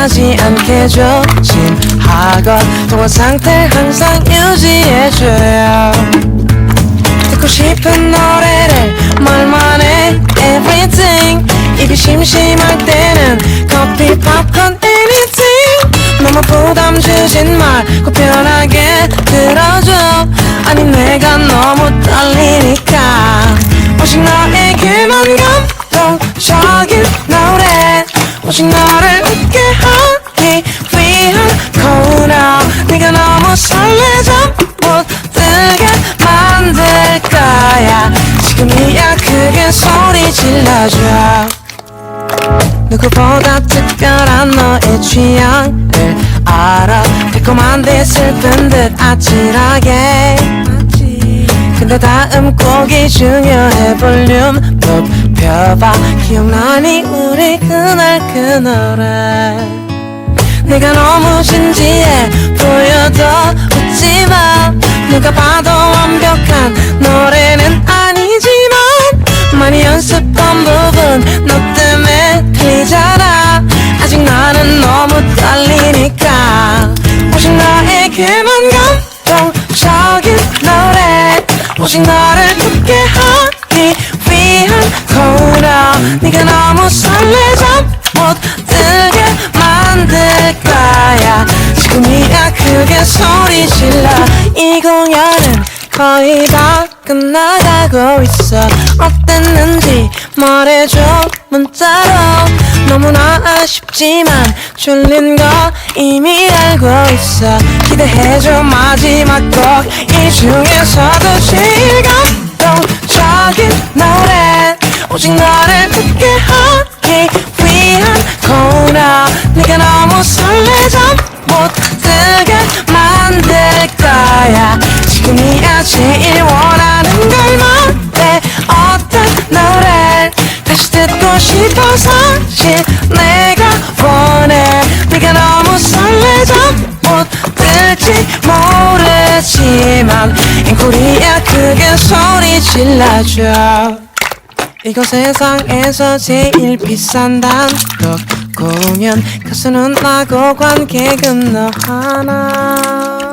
나지 않게 조심하고 동안 상태 항상 유지해줘요. 듣고 싶은 노래를 말만 해. Everything. 입이 심심할 때는 커피, 팝콘, anything. 너무 부담 주진 말고 편하게 들어줘. 아니 내가 너무 떨리니까. 오직 너에게만 감동적인 노래 오직 너를 웃게 하기 위한 코너. 네가 너무 설레져 못 들게 만들 거야. 지금이야 크게 소리 질러줘. 누구보다 특별한 너의 취향을 알아. 달콤한데 슬픈 듯 아찔하게. 근데 다음 곡이 중요해. 볼륨 높 여봐. 기억나니? 우리 그날 그 노래 내가 너무 진지해 보여도 웃지마 누가 봐도 완벽한 노래는 아니지만 많이 연습한 부분 너 때문에 틀리잖아. 아직 나는 너무 떨리니까. 오직 나에게만 감동적인 노래. 오직 너를 웃게 하기 네가 너무 설레져 못 들게 만들 거야. 지금이야 크게 소리 질러. 이 공연은 거의 다 끝나가고 있어. 어땠는지 말해줘 문자로. 너무나 아쉽지만 졸린 거 이미 알고 있어. 기대해줘 마지막 곡. 이 중에서도 노래 오직 너를 웃게 하기 위한 코너. 네가 너무 설레져 못 들게 만들 거야. 지금이야 제일 원하는 걸 말해. 어떤 노래 다시 듣고 싶어 사실 내가 원해. 네가 너무 설레져 못 들지 모르지만 앵콜이야 크게 소리 질러줘 이거 세상에서 제일 비싼 단독 공연. 가수는 나고 관객은 너 하나